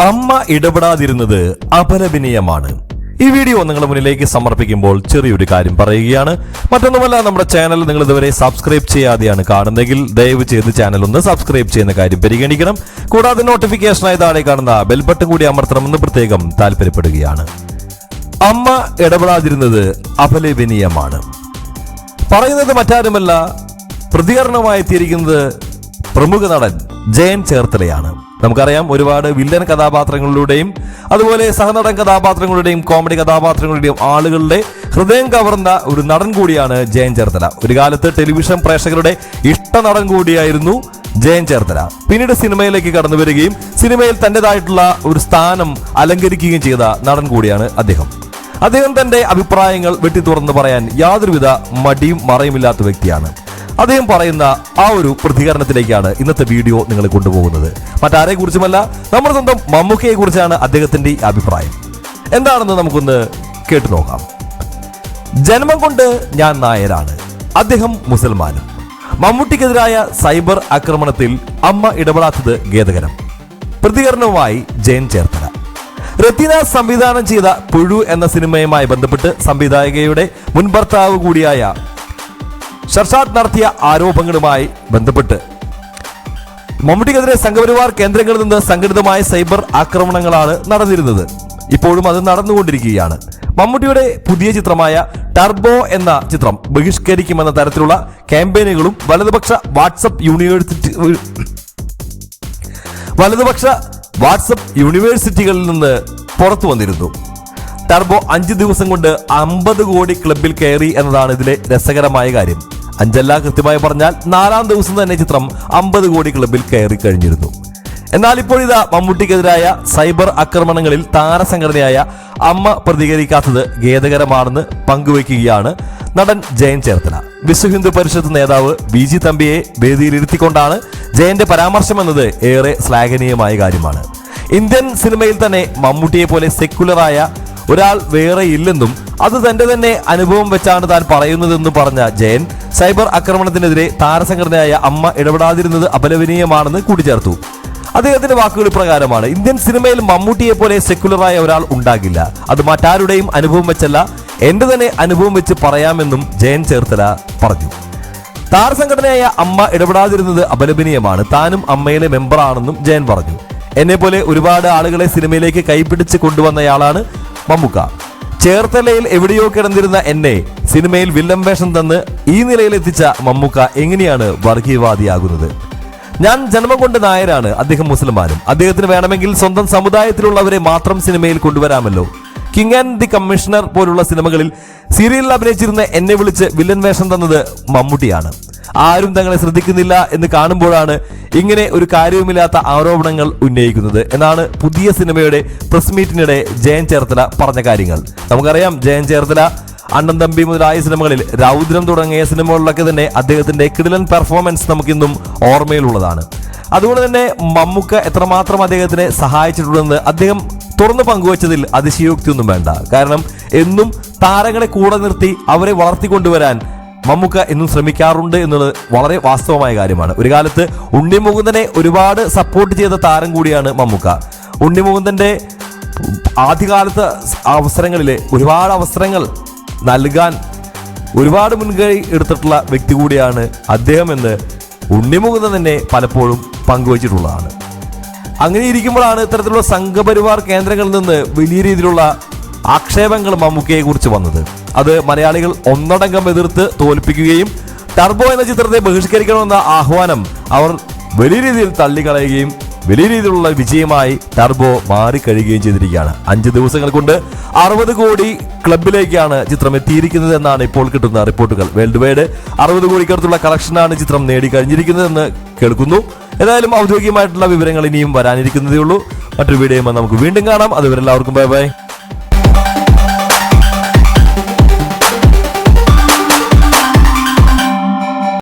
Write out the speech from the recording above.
അമ്മ ഇടപെടാതിരുന്നത് അപലപനീയമാണ്. ഈ വീഡിയോ നിങ്ങളുടെ മുന്നിലേക്ക് സമർപ്പിക്കുമ്പോൾ ചെറിയൊരു കാര്യം പറയുകയാണ്. മറ്റൊന്നുമല്ല നമ്മുടെ ചാനൽ നിങ്ങൾ ഇതുവരെ സബ്സ്ക്രൈബ് ചെയ്യാതെയാണ് കാണുന്നതെങ്കിൽ ദയവ് ചെയ്ത് ചാനൽ ഒന്ന് സബ്സ്ക്രൈബ് ചെയ്യുന്ന കാര്യം പരിഗണിക്കണം. കൂടാതെ നോട്ടിഫിക്കേഷനായി താഴെ കാണുന്ന ബെൽ ബട്ടൺ കൂടി അമർത്തണമെന്ന് പ്രത്യേകം താല്പര്യപ്പെടുകയാണ്. അമ്മ ഇടപെടാതിരുന്നത് അപലപനീയമാണ്. പറയുന്നത് മറ്റാരുമല്ല പ്രതികരണമായി എത്തിയിരിക്കുന്നത് പ്രമുഖ നടൻ ജയൻ ചേർത്തലയാണ്. നമുക്കറിയാം ഒരുപാട് വില്ലൻ കഥാപാത്രങ്ങളിലൂടെയും അതുപോലെ സഹനടൻ കഥാപാത്രങ്ങളുടെയും കോമഡി കഥാപാത്രങ്ങളുടെയും ആളുകളുടെ ഹൃദയം കവർന്ന ഒരു നടൻ കൂടിയാണ് ജയൻ ചേർത്തല. ഒരു കാലത്ത് ടെലിവിഷൻ പ്രേക്ഷകരുടെ ഇഷ്ട നടൻ കൂടിയായിരുന്നു ജയൻ ചേർത്തല. പിന്നീട് സിനിമയിലേക്ക് കടന്നു വരികയും സിനിമയിൽ തന്റേതായിട്ടുള്ള ഒരു സ്ഥാനം അലങ്കരിക്കുകയും ചെയ്ത നടൻ കൂടിയാണ് അദ്ദേഹം. അദ്ദേഹം തന്റെ അഭിപ്രായങ്ങൾ വെട്ടി തുറന്ന് പറയാൻ യാതൊരുവിധ മടിയും മറയുമില്ലാത്ത വ്യക്തിയാണ്. അദ്ദേഹം പറയുന്ന ആ ഒരു പ്രതികരണത്തിലേക്കാണ് ഇന്നത്തെ വീഡിയോ നിങ്ങൾ കൊണ്ടുപോകുന്നത്. മറ്റാരെ കുറിച്ചുമല്ല നമ്മുടെ സ്വന്തം മമ്മൂക്കയെ കുറിച്ചാണ് അദ്ദേഹത്തിന്റെ അഭിപ്രായം. എന്താണെന്ന് നമുക്കൊന്ന് കേട്ടു നോക്കാം. ജന്മം കൊണ്ട് ഞാൻ നായരാണ്. അദ്ദേഹം മുസൽമാനും. മമ്മൂട്ടിക്കെതിരായ സൈബർ ആക്രമണത്തിൽ അമ്മ ഇടപെടാത്തത് ഖേദകരം. പ്രതികരണവുമായി ജയൻ ചേർത്തല. റത്തീന സംവിധാനം ചെയ്ത പുഴു എന്ന സിനിമയുമായി ബന്ധപ്പെട്ട് സംവിധായകയുടെ മുൻ ഭർത്താവ് കൂടിയായ ഷർഷാദ് നടത്തിയ ആരോപണങ്ങളുമായി ബന്ധപ്പെട്ട്. മമ്മൂട്ടിക്കെതിരെ സംഘപരിവാർ കേന്ദ്രങ്ങളിൽ നിന്ന് സംഘടിതമായ സൈബർ ആക്രമണങ്ങളാണ് നടന്നിരുന്നത്. ഇപ്പോഴും അത് നടന്നുകൊണ്ടിരിക്കുകയാണ്. മമ്മൂട്ടിയുടെ പുതിയ ചിത്രമായ ടർബോ എന്ന ചിത്രം ബഹിഷ്കരിക്കുമെന്ന തരത്തിലുള്ള ക്യാമ്പയിനുകളും വലതുപക്ഷ വാട്സപ്പ് യൂണിവേഴ്സിറ്റി വലതുപക്ഷ വാട്സപ്പ് യൂണിവേഴ്സിറ്റികളിൽ നിന്ന് പുറത്തു വന്നിരുന്നു. ടർബോ അഞ്ച് ദിവസം കൊണ്ട് അമ്പത് കോടി ക്ലബിൽ കയറി എന്നതാണ് ഇതിലെ രസകരമായ കാര്യം. അഞ്ചല്ല കൃത്യമായി പറഞ്ഞാൽ നാലാം ദിവസം തന്നെ ചിത്രം അമ്പത് കോടി ക്ലബിൽ കയറി കഴിഞ്ഞിരുന്നു. എന്നാൽ ഇപ്പോൾ ഇതാ മമ്മൂട്ടിക്കെതിരായ സൈബർ ആക്രമണങ്ങളിൽ താരസംഘടനയായ അമ്മ പ്രതികരിക്കാത്തത് ഖേദകരമാണെന്ന് പങ്കുവയ്ക്കുകയാണ് നടൻ ജയൻ ചേർത്തല. വിശ്വ ഹിന്ദു പരിഷത്ത് നേതാവ് ബി ജി തമ്പിയെ വേദിയിലിരുത്തിക്കൊണ്ടാണ് ജയന്റെ പരാമർശമെന്നത് ഏറെ ശ്ലാഘനീയമായ കാര്യമാണ്. ഇന്ത്യൻ സിനിമയിൽ തന്നെ മമ്മൂട്ടിയെ പോലെ സെക്കുലറായ ഒരാൾ വേറെ ഇല്ലെന്നും അത് തന്റെ തന്നെ അനുഭവം വെച്ചാണ് താൻ പറയുന്നതെന്ന് പറഞ്ഞ ജയൻ സൈബർ ആക്രമണത്തിനെതിരെ താരസംഘടനയായ അമ്മ ഇടപെടാതിരുന്നത് അപലപനീയമാണെന്ന് കൂട്ടിച്ചേർത്തു. അദ്ദേഹത്തിന്റെ വാക്കുകൾ പ്രകാരമാണ് ഇന്ത്യൻ സിനിമയിൽ മമ്മൂട്ടിയെ പോലെ സെക്കുലറായ ഒരാൾ ഉണ്ടാകില്ല. അത് മറ്റാരുടെയും അനുഭവം വെച്ചല്ല എന്റെ തന്നെ അനുഭവം വെച്ച് പറയാമെന്നും ജയൻ ചേർത്തല പറഞ്ഞു. താരസംഘടനയായ അമ്മ ഇടപെടാതിരുന്നത് അപലപനീയമാണ് താനും അമ്മയിലെ മെമ്പറാണെന്നും ജയൻ പറഞ്ഞു. എന്നെ പോലെ ഒരുപാട് ആളുകളെ സിനിമയിലേക്ക് കൈപിടിച്ച് കൊണ്ടുവന്നയാളാണ് മമ്മുക്ക. ചേർത്തലയിൽ എവിടെയോ കിടന്നിരുന്ന എന്നെ സിനിമയിൽ വില്ലൻ വേഷം തന്ന് ഈ നിലയിലെത്തിച്ച മമ്മുക്ക എങ്ങനെയാണ് വർഗീയവാദിയാകുന്നത്? ഞാൻ ജന്മം കൊണ്ട് നായരാണ് അദ്ദേഹം മുസ്ലിമാനും അദ്ദേഹത്തിന് വേണമെങ്കിൽ സ്വന്തം സമുദായത്തിലുള്ളവരെ മാത്രം സിനിമയിൽ കൊണ്ടുവരാമല്ലോ. കിങ് ആൻഡ് ദി കമ്മീഷണർ പോലുള്ള സിനിമകളിൽ സീരിയലിൽ അഭിനയിച്ചിരുന്ന എന്നെ വിളിച്ച് വില്ലൻ വേഷം തന്നത് മമ്മൂട്ടിയാണ്. ആരും തങ്ങളെ ശ്രദ്ധിക്കുന്നില്ല എന്ന് കാണുമ്പോഴാണ് ഇങ്ങനെ ഒരു കാര്യവുമില്ലാത്ത ആരോപണങ്ങൾ ഉന്നയിക്കുന്നത്. എന്നാണ് പുതിയ സിനിമയുടെ പ്രസ് മീറ്റിനിടെ ജയൻ ചേർത്തല പറഞ്ഞ കാര്യങ്ങൾ. നമുക്കറിയാം ജയൻ ചേർത്തല അണ്ണൻ തമ്പി മുതലായ സിനിമകളിൽ രൗദ്രം തുടങ്ങിയ സിനിമകളിലൊക്കെ തന്നെ അദ്ദേഹത്തിന്റെ കിടിലൻ പെർഫോമൻസ് നമുക്കിന്നും ഓർമ്മയിലുള്ളതാണ്. അതുകൊണ്ട് തന്നെ മമ്മൂക്ക എത്രമാത്രം അദ്ദേഹത്തിനെ സഹായിച്ചിട്ടുണ്ടെന്ന് അദ്ദേഹം തുറന്നു പങ്കുവച്ചതിൽ അതിശയോക്തിയൊന്നും വേണ്ട. കാരണം എന്നും താരങ്ങളെ കൂടെ നിർത്തി അവരെ വളർത്തിക്കൊണ്ടുവരാൻ മമ്മൂക്ക എന്നും ശ്രമിക്കാറുണ്ട് എന്നുള്ളത് വളരെ വാസ്തവമായ കാര്യമാണ്. ഒരു കാലത്ത് ഉണ്ണിമുകുന്ദനെ ഒരുപാട് സപ്പോർട്ട് ചെയ്ത താരം കൂടിയാണ് മമ്മൂക്ക. ഉണ്ണിമുകുന്ദന്റെ ആദ്യകാലത്തെ അവസരങ്ങളിൽ ഒരുപാട് അവസരങ്ങൾ നൽകാൻ ഒരുപാട് മുൻകൈ എടുത്തിട്ടുള്ള വ്യക്തി കൂടിയാണ് അദ്ദേഹം എന്ന് ഉണ്ണിമുകുന്ദൻ തന്നെ പലപ്പോഴും പങ്കുവച്ചിട്ടുള്ളതാണ്. അങ്ങനെ ഇരിക്കുമ്പോഴാണ് ഇത്തരത്തിലുള്ള സംഘപരിവാർ കേന്ദ്രങ്ങളിൽ നിന്ന് വലിയ രീതിയിലുള്ള ആക്ഷേപങ്ങൾ മമ്മൂക്കയെ കുറിച്ച് വന്നത്. അത് മലയാളികൾ ഒന്നടങ്കം എതിർത്ത് തോൽപ്പിക്കുകയും ടർബോ എന്ന ചിത്രത്തെ ബഹിഷ്കരിക്കണമെന്ന ആഹ്വാനം അവർ വലിയ രീതിയിൽ തള്ളിക്കളയുകയും വലിയ രീതിയിലുള്ള വിജയമായി ടർബോ മാറിക്കഴിയുകയും ചെയ്തിരിക്കുകയാണ്. അഞ്ച് ദിവസങ്ങൾ കൊണ്ട് അറുപത് കോടി ക്ലബിലേക്കാണ് ചിത്രം എത്തിയിരിക്കുന്നത് എന്നാണ് ഇപ്പോൾ കിട്ടുന്ന റിപ്പോർട്ടുകൾ. വേൾഡ് വൈഡ് അറുപത് കോടിക്കടുത്തുള്ള കളക്ഷനാണ് ചിത്രം നേടിക്കഴിഞ്ഞിരിക്കുന്നതെന്ന് കേൾക്കുന്നു. ഏതായാലും ഔദ്യോഗികമായിട്ടുള്ള വിവരങ്ങൾ ഇനിയും വരാനിരിക്കുന്നതേ ഉള്ളൂ മറ്റൊരു വീഡിയോ നമുക്ക് വീണ്ടും കാണാം. അതുവരെ എല്ലാവർക്കും ബൈ ബൈ.